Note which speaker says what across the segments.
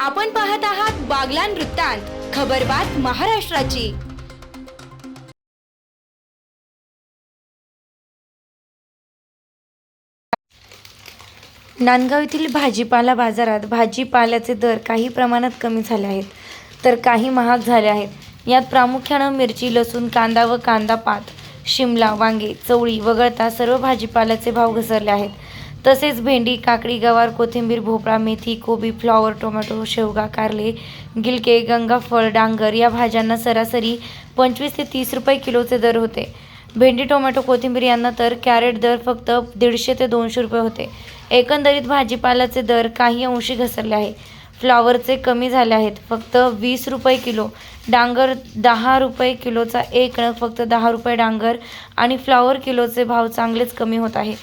Speaker 1: आपण पाहत आहात बागलान वृत्तांत खबरबात महाराष्ट्राची.
Speaker 2: नांदगाव येथील भाजीपाला बाजारात भाजीपाल्याचे दर काही प्रमाणात कमी झाले आहेत तर काही महाग झाले आहेत. यात प्रामुख्यानं मिरची लसूण कांदा व कांदा पात शिमला वांगे चवळी वगळता सर्व भाजीपाल्याचे भाव घसरले आहेत. तसेच भेंडी काकडी गवार कोथिंबीर भोपळा मेथी कोबी फ्लॉवर टोमॅटो शेवगा कारले गिलके गंगाफळ डांगर या भाज्यांना सरासरी पंचवीस ते तीस रुपये किलोचे दर होते. भेंडी टोमॅटो कोथिंबीर यांना तर कॅरेट दर फक्त दीडशे ते दोनशे रुपये होते. एकंदरीत भाजीपाल्याचे दर काही अंशी घसरले आहे फ्लॉवरचे कमी झाले आहेत. फक्त वीस रुपये किलो. डांगर दहा रुपये किलोचा एक फक्त दहा रुपये डांगर आणि फ्लॉवर किलोचे भाव चांगलेच कमी होत आहे.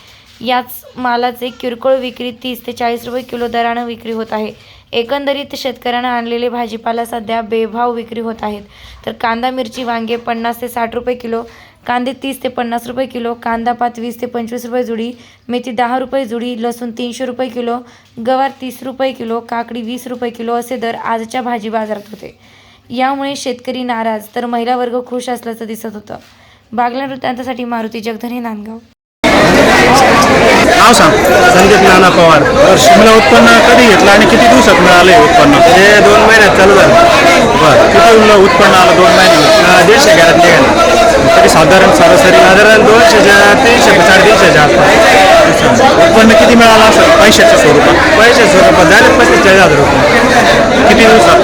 Speaker 2: याच मालाचे किरकोळ विक्री तीस ते चाळीस रुपये किलो दरानं विक्री होत आहे. एकंदरीत शेतकऱ्यांना आणलेले भाजीपाला सध्या बेभाव विक्री होत आहेत. तर कांदा मिरची वांगे पन्नास ते साठ रुपये किलो कांदे तीस ते पन्नास रुपये किलो कांदा पात वीस ते पंचवीस रुपये जुडी मेथी दहा रुपये जुडी लसूण तीनशे रुपये किलो गवार तीस रुपये किलो काकडी वीस रुपये किलो असे दर आजच्या भाजी बाजारात होते. यामुळे शेतकरी नाराज तर महिला वर्ग खुश असल्याचं दिसत होतं. बागला वृत्तांतासाठी मारुती जगधने नांदगाव.
Speaker 3: नाव सांग.
Speaker 4: संदीप नाना पवार.
Speaker 3: तर शिमला उत्पन्न कधी घेतलं आणि किती दिवसात मिळालं हे उत्पन्न?
Speaker 4: हे दोन महिन्यात चालू झालं.
Speaker 3: बरं. किती उत्पन्न आलं दोन महिन्यात
Speaker 4: अं, दीडशे घरात निघाले.
Speaker 3: तरी साधारण सरासरी
Speaker 4: साधारण दोनशेच्या तीनशे साडेतीनशेच्या आसपास.
Speaker 3: उत्पन्न किती मिळालं असेल पैशाच्या स्वरूपात.
Speaker 4: पैसे स्वरूपात झाले पस्तीस चाळीस हजार रुपये.
Speaker 3: किती दिवसात?